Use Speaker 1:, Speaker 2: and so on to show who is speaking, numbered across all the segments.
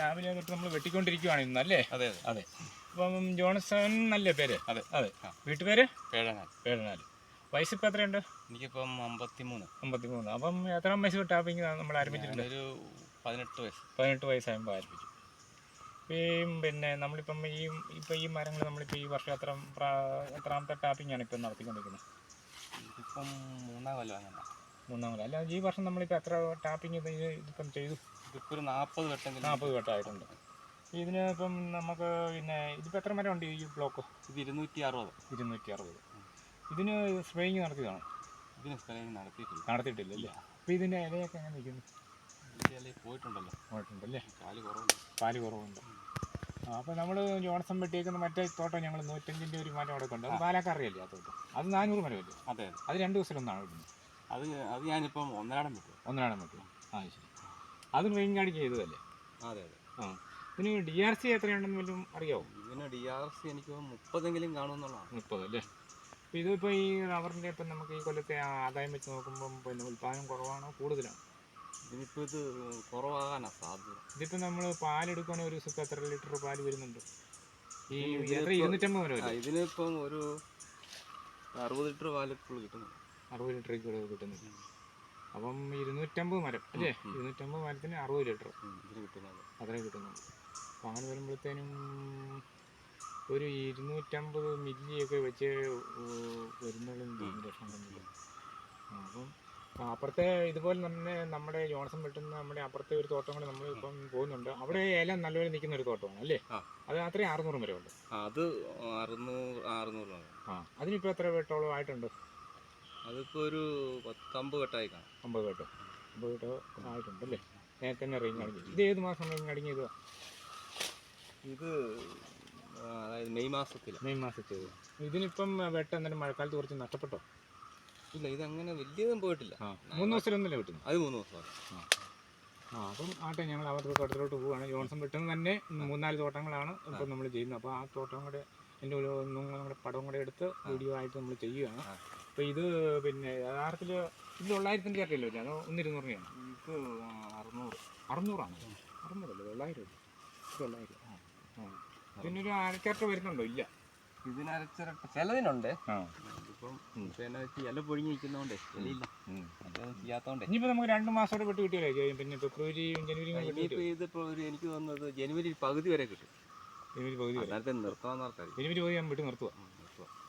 Speaker 1: രാവിലെ തൊട്ട് നമ്മൾ വെട്ടിക്കൊണ്ടിരിക്കുവാണ് ഇന്ന്
Speaker 2: അല്ലേ? അതെ
Speaker 1: അതെ അപ്പം ജോൺസൺ നല്ല പേര്?
Speaker 2: അതെ
Speaker 1: അതെ. വീട്ടുപേര്?
Speaker 2: പേഴനാൽ
Speaker 1: വയസ്സ് വയസ്സിപ്പോൾ എത്രയുണ്ട്?
Speaker 2: എനിക്കിപ്പം അമ്പത്തിമൂന്ന്.
Speaker 1: അമ്പത്തിമൂന്ന്. അപ്പം എത്ര വയസ്സ് ടാപ്പിംഗ് നമ്മൾ ആരംഭിച്ചിട്ടുണ്ട്?
Speaker 2: ഒരു പതിനെട്ട് വയസ്സ്.
Speaker 1: പതിനെട്ട് വയസ്സായപ്പോൾ ആരംഭിച്ചു. ഈ പിന്നെ നമ്മളിപ്പം ഈ ഇപ്പം ഈ മരങ്ങൾ നമ്മളിപ്പോൾ ഈ വർഷം എത്ര എത്രാമത്തെ ടാപ്പിംഗ് ആണ് ഇപ്പം നടത്തിക്കൊണ്ടിരിക്കുന്നത്?
Speaker 2: ഇപ്പം മൂന്നാം കൊല്ലം മൂന്നാം
Speaker 1: കൊല്ലം. അല്ല ഈ വർഷം നമ്മളിപ്പോൾ എത്ര ടാപ്പിംഗ് ഇത് ഇതിപ്പം ചെയ്തു?
Speaker 2: ഇതിപ്പോൾ ഒരു നാൽപ്പത് വെട്ടെങ്കിലും
Speaker 1: നാൽപ്പത് വട്ടമായിട്ടുണ്ട്. ഇതിന് ഇപ്പം നമുക്ക് പിന്നെ ഇതിപ്പോൾ എത്ര മരം ഉണ്ട് ഈ ബ്ലോക്ക്
Speaker 2: ഇത് ഇരുന്നൂറ്റി അറുപത്
Speaker 1: ഇരുന്നൂറ്റി അറുപത് ഇതിന് സ്പ്രേയിങ് നടത്തിയതാണ്?
Speaker 2: ഇതിന് സ്പ്രേയിങ് നടത്തിയിട്ടില്ല.
Speaker 1: നടത്തിയിട്ടില്ല അല്ലേ അപ്പോൾ ഇതിന്റെ ഇലയൊക്കെ എങ്ങനെ നിൽക്കുന്നു?
Speaker 2: പോയിട്ടുണ്ടല്ലോ.
Speaker 1: പോയിട്ടുണ്ടല്ലേ?
Speaker 2: പാൽ കുറവുണ്ട്.
Speaker 1: പാൽ കുറവുണ്ട്. അപ്പോൾ നമ്മൾ ജോൺസൺ വെട്ടിയേക്കുന്ന മറ്റേ തോട്ടം ഞങ്ങൾ നൂറ്റഞ്ചിന്റെ ഒരു മരം അവിടെ കൊണ്ട്. അത് പാലക്കറിയല്ലേ ആ തോട്ടം? അത് നാനൂറ് മരമല്ലേ
Speaker 2: അതെ അതെ.
Speaker 1: അത് രണ്ട് ദിവസത്തിലൊന്നാണ് വിടുന്നത്
Speaker 2: അത് അത് ഞാനിപ്പം ഒന്നരാടം വെക്കും
Speaker 1: ഒന്നരാടം വെക്കും ആ ശരി. അത് മെയിൻ കാർഡ് ചെയ്തതല്ലേ?
Speaker 2: അതെ അതെ.
Speaker 1: ആ. ഇതിന് ഡി ആർ സി എത്രയുണ്ടെന്ന് വല്ലതും അറിയാമോ
Speaker 2: ഇതിന് ഡി ആർ സി എനിക്ക് മുപ്പതെങ്കിലും കാണുമെന്നുള്ളതാണ്.
Speaker 1: മുപ്പത് അല്ലേ? അപ്പോൾ ഇതിപ്പോൾ ഈ റബ്ബറിന്റെ ഇപ്പം നമുക്ക് ഈ കൊല്ലത്തെ ആദായം വെച്ച് നോക്കുമ്പം പിന്നെ ഉൽപ്പാദനം കുറവാണോ? കൂടുതലാണോ?
Speaker 2: ഇനിയിപ്പോൾ ഇത് കുറവാകാനാണ് സാധ്യത.
Speaker 1: ഇതിപ്പോൾ നമ്മൾ പാലെടുക്കുകയാണെങ്കിൽ ഒരു ദിവസത്തെ എത്ര ലിറ്റർ പാൽ വരുന്നുണ്ട്? ഈ എത്ര? ഇരുന്നൂറ്റമ്പത് വരെ
Speaker 2: ഇതിനിപ്പം ഒരു അറുപത് ലിറ്റർ പാലിപ്പോൾ കിട്ടുന്നു
Speaker 1: അറുപത് ലിറ്റർ കിട്ടുന്നത്. അപ്പം ഇരുന്നൂറ്റമ്പത് മരം അല്ലേ. ഇരുന്നൂറ്റമ്പത് മരത്തിന് അറുപത് ലിറ്റർ
Speaker 2: അത്രയും കിട്ടുന്നുണ്ട് കിട്ടുന്നത്.
Speaker 1: അത്രേ കിട്ടുന്നുള്ളൂ. അപ്പം അങ്ങനെ വരുമ്പോഴത്തേനും ഒരു ഇരുന്നൂറ്റമ്പത് മില്ലിയൊക്കെ വെച്ച് വരുന്നുള്ളൂ ലക്ഷം അപ്പം അപ്പുറത്തെ ഇതുപോലെ തന്നെ നമ്മുടെ ജോൺസൺ വെട്ടുന്ന നമ്മുടെ അപ്പുറത്തെ ഒരു തോട്ടം കൂടെ നമ്മൾ ഇപ്പം പോകുന്നുണ്ട്. അവിടെ ഏലം നല്ലപോലെ നിൽക്കുന്ന ഒരു തോട്ടമാണ് അല്ലേ? അത് അത്രയും അറുന്നൂറ് വരെ ഉണ്ട്
Speaker 2: അത് അറുന്നൂറ് അറുന്നൂറ്
Speaker 1: ആ. അതിനിപ്പോൾ എത്ര വെട്ടോളം ആയിട്ടുണ്ട്?
Speaker 2: അതിപ്പോൾ ഒരു പത്തമ്പത് കെട്ടായി കാണാം.
Speaker 1: അമ്പത് കെട്ടോ അമ്പത് കെട്ടോ ആയിട്ടുണ്ട് അല്ലേ നേരത്തെ തന്നെ റേഞ്ച് അടങ്ങി ഇത് ഏത് മാസം റേഞ്ച് അടങ്ങിയത്?
Speaker 2: ഇത് അതായത് മെയ് മാസത്തിൽ
Speaker 1: മെയ് മാസത്തിൽ ഇതിനിപ്പം വെട്ട എന്തായാലും മഴക്കാലത്ത് കുറച്ച് നഷ്ടപ്പെട്ടോ?
Speaker 2: ഇല്ല ഇത് അങ്ങനെ വലിയതും പോയിട്ടില്ല.
Speaker 1: മൂന്ന് ദിവസത്തിലൊന്നല്ലേ വെട്ടുന്നു
Speaker 2: അത് മൂന്ന് ദിവസം
Speaker 1: ആ. അപ്പം ആട്ടെ ഞങ്ങൾ അവരുടെ തോട്ടത്തിലോട്ട് പോവുകയാണ് ജോൺസൺ വെട്ടുന്നത് തന്നെ മൂന്നാൽ തോട്ടങ്ങളാണ് ഇപ്പം നമ്മൾ ചെയ്യുന്നത്. അപ്പോൾ ആ തോട്ടം കൂടെ എന്റെ ഒരു ഒന്നും കൂടെ പടവും കൂടെ എടുത്ത് വീഡിയോ ആയിട്ട് നമ്മൾ ചെയ്യുകയാണ്. അപ്പോൾ ഇത് പിന്നെ യഥാർത്ഥത്തിൽ ഇത് തൊള്ളായിരത്തിന്റെ ചേർട്ടല്ലോ ഇല്ല അതോ ഒന്നിരുന്നൂറിനാണ്
Speaker 2: ഇത് അറുന്നൂറ്.
Speaker 1: അറുന്നൂറാണ്? അറുന്നൂറല്ലേ? തൊള്ളായിരം തൊള്ളായിരം. ആ. ആ. പിന്നൊരു അരച്ചേർട്ട വരുന്നുണ്ടോ? ഇല്ല.
Speaker 2: ഇതിനരച്ചിരട്ട് ചിലതിനുണ്ട്. ഇപ്പം ഇല പൊഴിഞ്ഞ് നിൽക്കുന്നതുകൊണ്ടേ ഇലയില്ല
Speaker 1: ഇനിയിപ്പോൾ നമുക്ക് രണ്ട് മാസത്തോടെ വിട്ട് കിട്ടിയല്ലേ പിന്നെ ഫെബ്രുവരിയും ജനുവരിയും
Speaker 2: ഇനിയിപ്പോൾ ഇതിപ്പോൾ ഒരു എനിക്ക് തോന്നുന്നത് ജനുവരി പകുതി വരെ കിട്ടും.
Speaker 1: പകുതി വരെ. പകുതി ഞാൻ വിട്ട് നിർത്തുക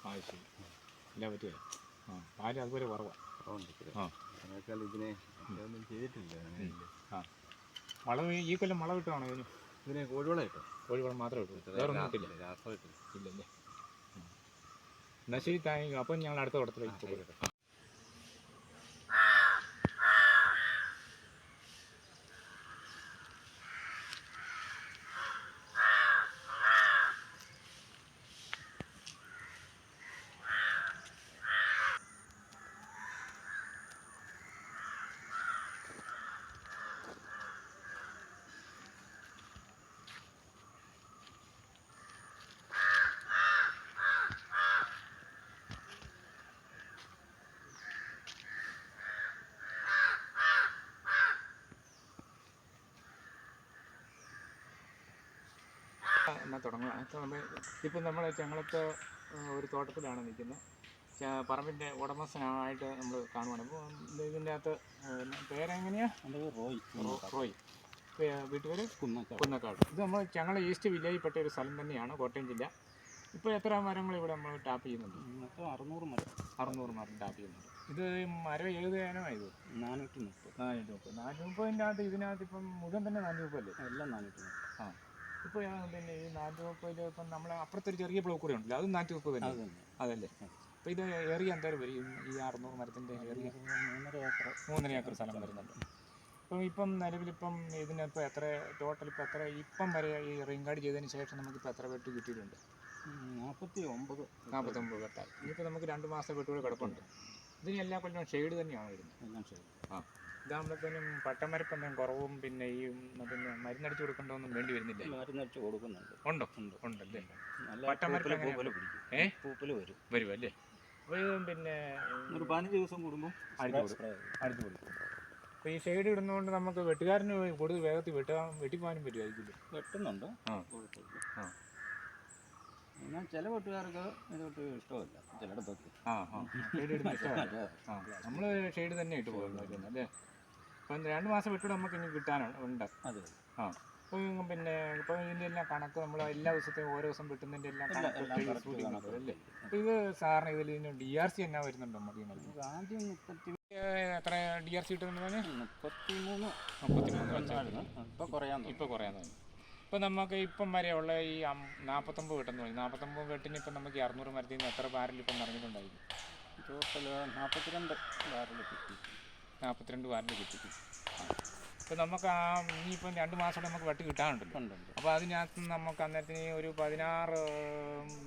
Speaker 1: ആ ശരി. ഇല്ല പറ്റില്ല ആ പാൽ അതുപോലെ കുറവാണ്
Speaker 2: ഇതിനെ ചെയ്തിട്ടില്ല.
Speaker 1: വളം ഈ- കൊല്ലം വളം കിട്ടുവാണോ ഇതിന്?
Speaker 2: ഇതിനെ കോഴിവളം കിട്ടും.
Speaker 1: കോഴിവളം മാത്രമേ വേറെ ഒന്നും ഇല്ലല്ലേ? ഉം. എന്നാ ശരി താങ്ക് യു. അപ്പം ഞങ്ങൾ അടുത്ത കുടത്തിലേക്ക് പോകട്ടെ. എന്നാൽ തുടങ്ങാം അപ്പോൾ ഇപ്പം നമ്മൾ ചങ്ങളത്ത് ഒരു തോട്ടത്തിലാണ് നിൽക്കുന്നത്. പറമ്പിന്റെ ഉടമസ്ഥനായിട്ട് നമ്മൾ കാണുവാണ്. അപ്പോൾ ഇതിന്റെ അകത്ത് പേരെങ്ങനെയാണ്
Speaker 2: റോയ്.
Speaker 1: റോയ്. വീട്ടുപേര്?
Speaker 2: കുന്നക്കാട്.
Speaker 1: കുന്നക്കാട്. ഇത് നമ്മൾ ചങ്ങള ഈസ്റ്റ് വില്ലേജിൽപ്പെട്ട ഒരു സ്ഥലം തന്നെയാണ് കോട്ടയം ജില്ല. ഇപ്പോൾ എത്ര മരങ്ങൾ ഇവിടെ നമ്മൾ ടാപ്പ് ചെയ്യുന്നുണ്ട്?
Speaker 2: മൊത്തം അറുന്നൂറ് മരം.
Speaker 1: അറുന്നൂറ് മരം ടാപ്പ് ചെയ്യുന്നുണ്ട്. ഇത് മരം ഏത് ഏനമായത്
Speaker 2: നാനൂറ്റി മുപ്പത്.
Speaker 1: നാനൂറ്റി മുപ്പത്. നാനൂറ്റി മുപ്പതിന്റെ അകത്ത് ഇതിനകത്ത് ഇപ്പം മുഴുവൻ തന്നെ നാനൂറ്റി മുപ്പതല്ലേ
Speaker 2: എല്ലാം നാനൂറ്റി മുപ്പത്.
Speaker 1: ആ. ഇപ്പോൾ പിന്നെ ഈ മുപ്പതിൽ ഇപ്പം നമ്മളെ അപ്പുറത്തൊരു ചെറിയ ബ്ലോക്ക് കൂടെ ഉണ്ടല്ലോ അതും മുപ്പത് തന്നെ. അതല്ലേ? അപ്പോൾ ഇത് ഏറിയ എന്തായാലും വരും? ഈ അറുന്നൂറ് മരത്തിന്റെ ഏറിയ
Speaker 2: മൂന്നര ഏക്കർ.
Speaker 1: മൂന്നര ഏക്കർ സ്ഥലം വരുന്നുണ്ട്. അപ്പം ഇപ്പം നിലവിലിപ്പം ഇതിനിപ്പോൾ എത്ര ടോട്ടൽ ഇപ്പം എത്ര ഇപ്പം വരെ ഈ റിങ്കാർഡ് ചെയ്തതിന് ശേഷം നമുക്കിപ്പോൾ എത്ര വെട്ട് കിട്ടിയിട്ടുണ്ട്?
Speaker 2: നാൽപ്പത്തി ഒമ്പത്
Speaker 1: നാൽപ്പത്തൊമ്പത് വെട്ടാൽ ഇനിയിപ്പോൾ നമുക്ക് രണ്ട് മാസം വെട്ടുകൂടെ കിടപ്പുണ്ട്. ഇതിന് എല്ലാ കൊല്ലം ഷെയ്ഡ് തന്നെയാണ് വരുന്നത്?
Speaker 2: എല്ലാം ഷെയ്ഡ്
Speaker 1: ആ. ഇതാകുമ്പോഴത്തേനും എന്തെങ്കിലും കുറവും പിന്നെ ഈ പിന്നെ മരുന്നടിച്ചു കൊടുക്കേണ്ടതൊന്നും വേണ്ടി വരുന്നില്ല?
Speaker 2: മരുന്നടിച്ച് കൊടുക്കുന്നുണ്ട്.
Speaker 1: ഉണ്ടോ?
Speaker 2: ഉണ്ട്.
Speaker 1: ഉണ്ടല്ലേ പട്ടമരത്തിൽ
Speaker 2: പൂപ്പൽ പിടിക്കും.
Speaker 1: ഏ?
Speaker 2: പൂപ്പൽ വരും.
Speaker 1: വരും അല്ലേ? പിന്നെ
Speaker 2: ഒരു പതിനഞ്ച് ദിവസം കൂടുമ്പോൾ
Speaker 1: അടിച്ചു കൊടുക്കും. അടിച്ചു കൊടുക്കും. അപ്പോൾ ഈ ഷെയ്ഡ് ഇടുന്നതുകൊണ്ട് നമുക്ക് വെട്ടുകാരന് കൂടുതൽ വേഗത്തിൽ വെട്ടാൻ വെട്ടിപ്പോകാനും പറ്റുമായിരിക്കില്ല?
Speaker 2: വെട്ടുന്നുണ്ട്. കുഴപ്പമില്ല.
Speaker 1: ആ.
Speaker 2: എന്നാൽ ചില വെട്ടുകാർക്ക് ഇതൊട്ട് ഇഷ്ടമല്ല. ചിലയിടത്തൊക്കെ.
Speaker 1: ആ ആ. ഷെയ്ഡ് ഇടുന്ന ഇഷ്ടമല്ല. നമ്മൾ ഷെയ്ഡ് തന്നെ ഇട്ട് പോകുന്നത് അല്ലേ? അപ്പം രണ്ട് മാസം വിട്ടിട്ട് നമുക്ക് ഇനി കിട്ടാനുണ്ട് ഉണ്ട്.
Speaker 2: അതെ
Speaker 1: ആ. അപ്പോൾ പിന്നെ ഇപ്പോൾ ഇതിന്റെ എല്ലാം കണക്ക് നമ്മൾ എല്ലാ ദിവസത്തെയും ഓരോ ദിവസം വെട്ടുന്നതിന്റെ എല്ലാം കണക്ക്. അല്ലേ? അപ്പോൾ ഇത് സാറിന് ഇതിൽ ഇതിന് ഡി ആർ സി എന്നാ വരുന്നുണ്ടോ നമുക്ക് ഇതിനകത്ത്?
Speaker 2: ആദ്യം മുപ്പത്തി
Speaker 1: എത്ര ഡി ആർ സി
Speaker 2: മുപ്പത്തി മൂന്ന്
Speaker 1: മുപ്പത്തി മൂന്ന് വെച്ചാൽ
Speaker 2: ഇപ്പൊ കുറയാൻ.
Speaker 1: ഇപ്പോൾ കുറയാൻ തോന്നി ഇപ്പം നമുക്ക് ഇപ്പം വരെയുള്ള ഈ അം- നാൽപ്പത്തൊമ്പത് വെട്ടെന്ന് പറയും നാൽപ്പത്തൊമ്പത് വെട്ടിന് ഇപ്പം നമുക്ക് ഈ അറുന്നൂറ് മരത്തിൽ നിന്ന് എത്ര ബാരൽ ഇപ്പം നിറഞ്ഞിട്ടുണ്ടായിരിക്കും
Speaker 2: നാൽപ്പത്തിരണ്ട് ബാരൽ കിട്ടി.
Speaker 1: നാൽപ്പത്തിരണ്ട് വാർഡ് കിട്ടി ഇപ്പം നമുക്ക് ആ ഇനിയിപ്പം രണ്ട് മാസം നമുക്ക് വെട്ടി കിട്ടാനുണ്ടല്ലോ അപ്പോൾ അതിനകത്ത് നമുക്ക് അന്നേരത്തിന് ഒരു പതിനാറ്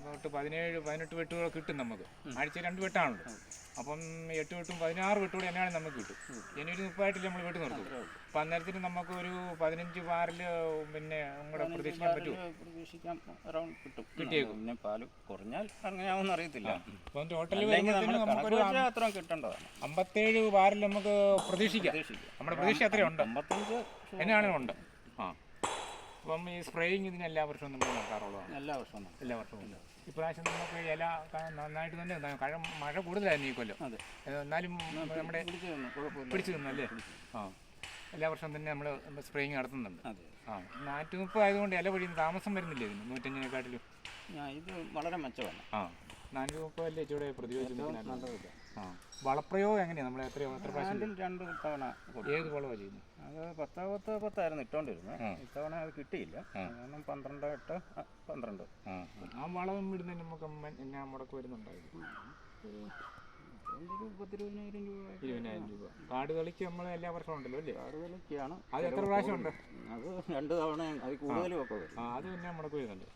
Speaker 1: തൊട്ട് പതിനേഴ് പതിനെട്ട് വെട്ടുകൾ കിട്ടും നമുക്ക്. ആഴ്ച രണ്ട് വെട്ടാണല്ലോ അപ്പം എട്ട് വെട്ടും പതിനാറ് വെട്ടുകൂടെ തന്നെയാണ് നമുക്ക് കിട്ടും. ജനുവരി മുപ്പതായിട്ടില്ല നമ്മൾ വെട്ട് നിർത്തും അപ്പം അന്നേരത്തിന് നമുക്ക് ഒരു പതിനഞ്ച് ബാറിൽ പിന്നെ നമ്മുടെ പ്രതീക്ഷിക്കാൻ
Speaker 2: പറ്റും പ്രതീക്ഷിക്കാൻ അറൗണ്ട് കിട്ടും.
Speaker 1: കിട്ടിയേക്കും.
Speaker 2: പിന്നെ പാൽ കുറഞ്ഞാൽ അങ്ങനെയാവുമെന്ന് അറിയത്തില്ല.
Speaker 1: അപ്പം ടോട്ടൽ നമുക്കൊരു
Speaker 2: അത്രയും കിട്ടേണ്ടതാണ്.
Speaker 1: അമ്പത്തേഴ് ബാറിൽ നമുക്ക് പ്രതീക്ഷിക്കാം. നമ്മുടെ പ്രതീക്ഷ അത്രയുണ്ട്
Speaker 2: അമ്പത്തഞ്ച്
Speaker 1: എന്നാണെങ്കിലും ഉണ്ട്. ആ. അപ്പം ഈ സ്പ്രേയിങ് ഇതിന് എല്ലാ വർഷവും നമ്മൾ നടത്താറുള്ളതാണ്.
Speaker 2: എല്ലാ വർഷവും
Speaker 1: എല്ലാ വർഷവും. ഇപ്രാവശ്യം നമുക്ക് ഇല നന്നായിട്ട് തന്നെ. കഴ മഴ കൂടുതലായിരുന്നു ഈ കൊല്ലം.
Speaker 2: അതെ.
Speaker 1: എന്നാലും നമ്മുടെ
Speaker 2: പിടിച്ചു
Speaker 1: നിന്നല്ലേ ആ. എല്ലാ വർഷവും തന്നെ നമ്മൾ സ്പ്രേയിങ് നടത്തുന്നുണ്ട്.
Speaker 2: അതെ.
Speaker 1: ആ. നാറ്റ് മുപ്പ് ആയതുകൊണ്ട് ഇല പൊഴിയുന്ന താമസം വരുന്നില്ലേ ഇതിന്? നൂറ്റഞ്ചിനെക്കാട്ടിലും
Speaker 2: ഞാൻ ഇത് വളരെ മെച്ചമാണ്.
Speaker 1: ആ. നാനൂറ്റി മുപ്പതല്ലേ ഇച്ചിരി പ്രതിരോധിച്ച് വളപ്രയോഗം എങ്ങനെയാണ് നമ്മൾ എത്ര എത്ര പ്രാവശ്യം
Speaker 2: രണ്ട് തവണ.
Speaker 1: ഏത് വളമാണ് ചെയ്യുന്നത്
Speaker 2: അത് പത്ത് പത്ത് പത്തായിരുന്നു ഇട്ടോണ്ടിരുന്നത് ഇത്തവണ അത് കിട്ടിയില്ല. കാരണം പന്ത്രണ്ട് എട്ട് പന്ത്രണ്ട്.
Speaker 1: ആ. വളം ഇടുന്നതിന് നമുക്ക് എന്നാ മുടക്ക് വരുന്നുണ്ടായിരുന്നു.
Speaker 2: രൂപ.
Speaker 1: ഇരുപതിനായിരം രൂപ. കാട് കളിക്ക് നമ്മൾ എല്ലാ വർഷവും ഉണ്ടല്ലോ അല്ലേ?
Speaker 2: ആറുകളൊക്കെയാണ്
Speaker 1: അത് എത്ര പ്രാവശ്യം ഉണ്ട്?
Speaker 2: അത് രണ്ട് തവണ അത് കൂടുതലും ഒക്കെ വരും.
Speaker 1: അത് തന്നെ മുടക്ക് വരുന്നുണ്ട്.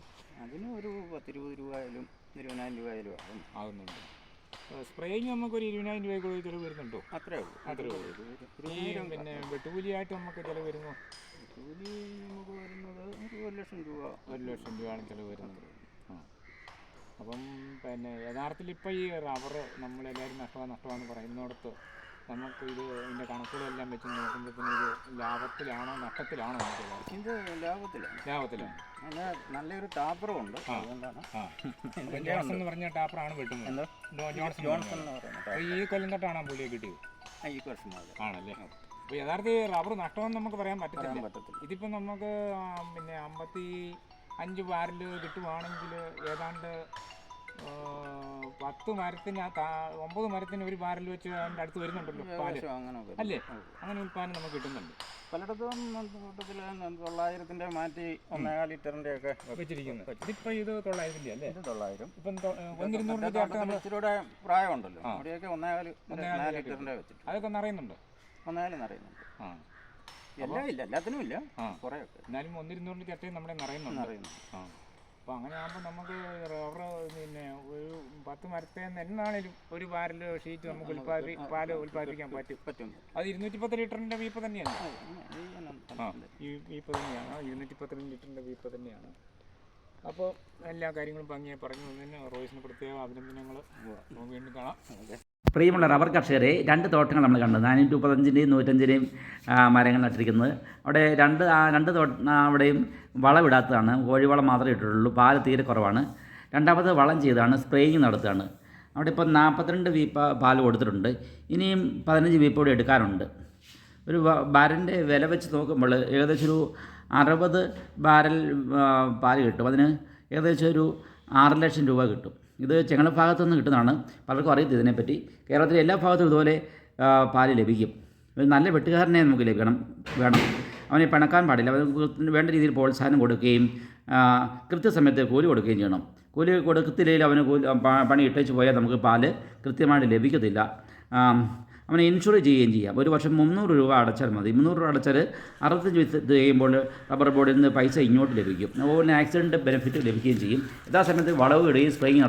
Speaker 2: അതിന് ഒരു പത്തിരുപത് രൂപ ആയാലും ഇരുപതിനായിരം രൂപ ആയാലും
Speaker 1: ആകുന്നുണ്ട്. സ്പ്രേയിങ് നമുക്കൊരു ഇരുപതിനായിരം രൂപ കൂടുതൽ ചിലവ് വരുന്നുണ്ടോ?
Speaker 2: അത്രേ ഉള്ളൂ.
Speaker 1: അത്രേ ഉള്ളൂ. ഈ പിന്നെ വെട്ടുകൂലിയായിട്ട് നമുക്ക് ചിലവ് വരുന്നു?
Speaker 2: വെട്ടുകൂലി നമുക്ക് വരുന്നത് ഒരു ലക്ഷം രൂപ.
Speaker 1: ഒരു ലക്ഷം രൂപയാണ് ചിലവ് വരുന്നത്. ആ. അപ്പം പിന്നെ യഥാർത്ഥത്തിൽ ഇപ്പം ഈ റബ്ബർ നമ്മളെല്ലാവരും നഷ്ടമാണ് നഷ്ടമാണെന്ന് പറയുന്നിടത്ത് നമുക്ക് ഇത് ഇതിന്റെ കണക്കുകളെല്ലാം വെച്ച് നോക്കുമ്പോഴത്തേനും ഇത് ലാഭത്തിലാണോ നഷ്ടത്തിലാണോ നമുക്ക്?
Speaker 2: ഇത് ലാഭത്തിലാണ്.
Speaker 1: ലാഭത്തിലാണ്.
Speaker 2: അതിന് നല്ലൊരു ടാപ്പറും ഉണ്ട് അതുകൊണ്ടാണ്
Speaker 1: ജോൺസൺ എന്ന് പറഞ്ഞ ടാപ്പറാണ് ജോ- ജോൺസൺ
Speaker 2: ജോൺസൺ എന്ന് പറയുന്നത്
Speaker 1: ഈ കൊല്ലം തൊട്ടാണ് പുള്ളിയെ കിട്ടിയത്?
Speaker 2: ഈ വർഷം
Speaker 1: ആണല്ലേ? അപ്പോൾ യഥാർത്ഥത്തിൽ റബ്ബർ നഷ്ടമെന്ന് നമുക്ക് പറയാൻ പറ്റത്തില്ല.
Speaker 2: പറ്റത്തില്ല.
Speaker 1: ഇതിപ്പോൾ നമുക്ക് പിന്നെ അമ്പത്തി അഞ്ച് ബാരൽ കിട്ടുവാണെങ്കിൽ ഏതാണ്ട് പത്ത് മരത്തിന് ആ ഒമ്പത് മരത്തിന് ഒരു ബാരൽ വെച്ച് അതിന്റെ അടുത്ത് വരുന്നുണ്ടല്ലോ
Speaker 2: പാൽ.
Speaker 1: അല്ലേ. അങ്ങനെ ഉൽപ്പാദനം നമുക്ക് കിട്ടുന്നുണ്ട്.
Speaker 2: പലയിടത്തും കൂട്ടത്തിൽ തൊള്ളായിരത്തിന്റെ മാറ്റി ഒന്നേകാൽ ലിറ്ററിന്റെ ഒക്കെ
Speaker 1: വെച്ചിരിക്കുന്നത് ഇതിപ്പോൾ ഇത് തൊള്ളായിരത്തിന്റെ അല്ലേ?
Speaker 2: ഇത് തൊള്ളായിരം.
Speaker 1: ഇപ്പം
Speaker 2: ഒന്നിരുന്നൂറിന്റെ ഇച്ചിരൂടെ പ്രായമുണ്ടല്ലോ. അവിടെയൊക്കെ ഒന്നേകാൽ
Speaker 1: ഒന്നേകാൽ
Speaker 2: നാല് ലിറ്ററിന്റെ വെച്ചിട്ട്.
Speaker 1: അതൊക്കെ അറിയുന്നുണ്ടോ
Speaker 2: ഒന്നേകാലും അറിയുന്നുണ്ട്
Speaker 1: ആ.
Speaker 2: എല്ലാം ഇല്ല. എല്ലാത്തിനും ഇല്ല. കുറെ
Speaker 1: എന്നാലും ഒന്നിരുന്നൂറിന്റെ ചട്ടയും നമ്മുടെ നിറയുന്നുണ്ട്.
Speaker 2: നിറയുന്നുണ്ട്.
Speaker 1: ആ. അപ്പോൾ അങ്ങനെ ആകുമ്പോൾ നമുക്ക് റബ്ബർ പിന്നെ ഒരു പത്ത് മരത്തെ എന്നാണേലും ഒരു ബാരൽ ഷീറ്റ് നമുക്ക് ഉൽപ്പാദി പാൽ ഉൽപ്പാദിപ്പിക്കാൻ പറ്റും.
Speaker 2: പറ്റും.
Speaker 1: അത് ഇരുന്നൂറ്റി പത്ത് ലിറ്ററിന്റെ വീപ്പ് തന്നെയാണ്.
Speaker 2: ആ.
Speaker 1: ഈ വീപ്പ് തന്നെയാണ്. ഇരുന്നൂറ്റി പത്ത് ലിറ്ററിന്റെ വീപ്പ് തന്നെയാണ്. അപ്പോൾ എല്ലാ കാര്യങ്ങളും ഭംഗിയായി പറഞ്ഞു തന്നെ റോയ്സിന് പ്രത്യേക അഭിനന്ദനങ്ങൾ വീണ്ടും കാണാം.
Speaker 3: പ്രിയമുള്ള റബ്ബർ കർഷകരെ രണ്ട് തോട്ടങ്ങൾ നമ്മൾ കണ്ടു നാനൂറ്റി മുപ്പത്തഞ്ചിന്റെയും നൂറ്റഞ്ചിന്റെയും മരങ്ങൾ നട്ടിരിക്കുന്നത്. അവിടെ രണ്ട് ആ രണ്ട് തോ അവിടെയും വളമിടാത്തതാണ് കോഴിവളം മാത്രമേ ഇട്ടിട്ടുള്ളൂ. പാൽ തീരെ കുറവാണ്. രണ്ടാമത് വളം ചെയ്താണ് സ്പ്രേയിങ് നടത്തുകയാണ്. അവിടെ ഇപ്പോൾ നാൽപ്പത്തിരണ്ട് വീപ്പ പാൽ കൊടുത്തിട്ടുണ്ട്. ഇനിയും പതിനഞ്ച് വീപ്പ കൂടി എടുക്കാനുണ്ട്. ഒരു ബാരലിന്റെ വില വെച്ച് നോക്കുമ്പോൾ ഏകദേശം ഒരു അറുപത് ബാരൽ പാൽ കിട്ടും. അതിന് ഏകദേശം ഒരു ആറ് ലക്ഷം രൂപ കിട്ടും. ഇത് ചെങ്ങള ഭാഗത്തു നിന്ന് കിട്ടുന്നതാണ്. പലർക്കും അറിയത്തില്ല ഇതിനെപ്പറ്റി. കേരളത്തിലെ എല്ലാ ഭാഗത്തും ഇതുപോലെ പാൽ ലഭിക്കും. ഒരു നല്ല വെട്ടുകാരനെ നമുക്ക് ലഭിക്കണം വേണം. അവനെ പിണക്കാൻ പാടില്ല. അവന് വേണ്ട രീതിയിൽ പ്രോത്സാഹനം കൊടുക്കുകയും കൃത്യസമയത്ത് കൂലി കൊടുക്കുകയും ചെയ്യണം. കൂലി കൊടുക്കത്തില്ലെങ്കിൽ അവന് കൂലി പണി ഇട്ടേച്ച് പോയാൽ നമുക്ക് പാൽ കൃത്യമായിട്ട് ലഭിക്കത്തില്ല. അവനെ ഇൻഷുർ ചെയ്യുകയും ചെയ്യാം. ഒരു വർഷം മുന്നൂറ് രൂപ അടച്ചാൽ മതി. മുന്നൂറ് രൂപ അടച്ചാൽ അറുപത്തഞ്ച് വയസ്സ് ചെയ്യുമ്പോൾ റബ്ബർ ബോർഡിൽ നിന്ന് പൈസ ഇങ്ങോട്ട് ലഭിക്കും. അതുപോലെ ആക്സിഡന്റ് ബെനിഫിറ്റ് ലഭിക്കുകയും ചെയ്യും. യഥാസമയത്ത് വളവ് ഇടുകയും സ്പ്രേയിങ്